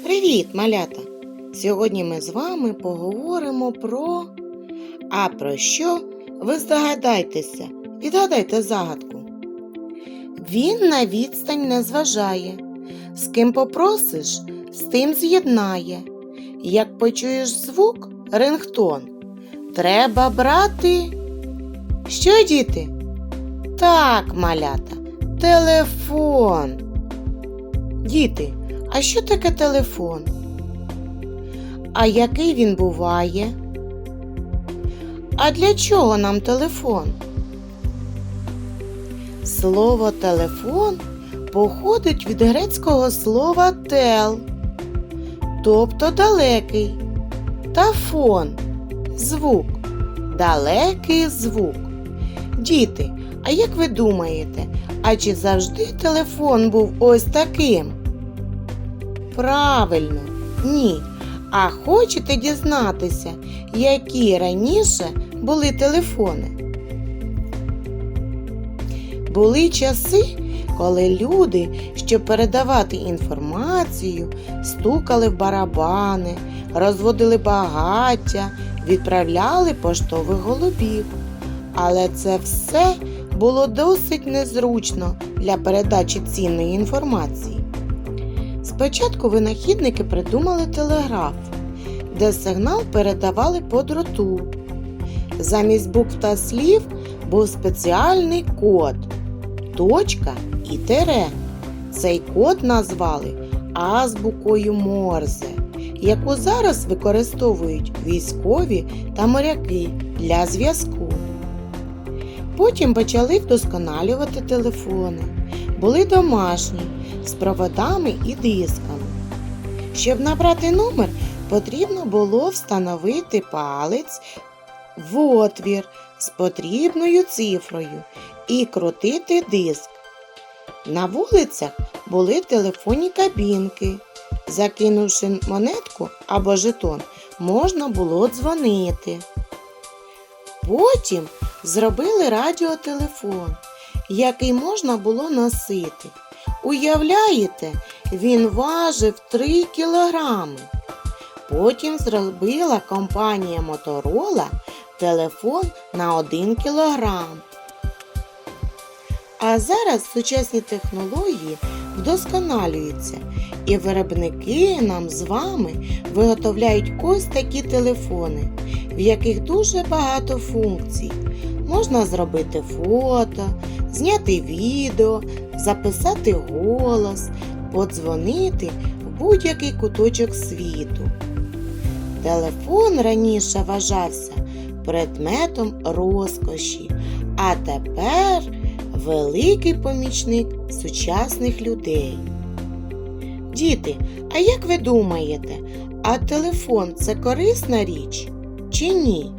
Привіт, малята! Сьогодні ми з вами поговоримо про. А про що? Ви здогадайтеся, відгадайте загадку. Він на відстань не зважає. З ким попросиш, з тим з'єднає. Як почуєш звук, рингтон. Треба брати. Що, діти? Так, малята, телефон. Діти, а що таке телефон? А який він буває? А для чого нам телефон? Слово телефон походить від грецького слова тел, тобто далекий, та фон звук, далекий звук. Діти, а як ви думаєте, а чи завжди телефон був ось таким? Правильно, ні. А хочете дізнатися, які раніше були телефони? Були часи, коли люди, щоб передавати інформацію, стукали в барабани, розводили багаття, відправляли поштових голубів. Але це все було досить незручно для передачі цінної інформації. Спочатку винахідники придумали телеграф, де сигнал передавали по дроту. Замість букв та слів був спеціальний код точка і тире. Цей код назвали азбукою Морзе, яку зараз використовують військові та моряки для зв'язку. Потім почали вдосконалювати телефони. Були домашні з проводами і дисками. Щоб набрати номер, потрібно було встановити палець в отвір з потрібною цифрою і крутити диск. На вулицях були телефонні кабінки. Закинувши монетку або жетон, можна було дзвонити. Потім зробили радіотелефон, який можна було носити. Уявляєте, він важив 3 кілограми. Потім зробила компанія Моторола телефон на 1 кілограм. А зараз сучасні технології вдосконалюються, і виробники нам з вами виготовляють ось такі телефони, в яких дуже багато функцій. Можна зробити фото, зняти відео, записати голос, подзвонити в будь-який куточок світу. Телефон раніше вважався предметом розкоші, а тепер великий помічник сучасних людей. Діти, а як ви думаєте, а телефон це корисна річ чи ні?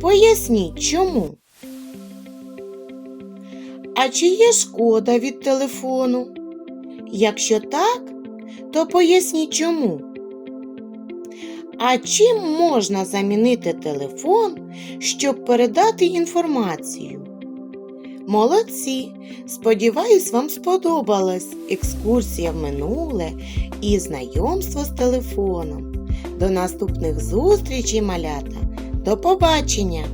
Поясніть чому. А чи є шкода від телефону? Якщо так, то поясніть чому. А чим можна замінити телефон, щоб передати інформацію? Молодці! Сподіваюсь, вам сподобалась екскурсія в минуле і знайомство з телефоном. До наступних зустрічей, малята! До побачення!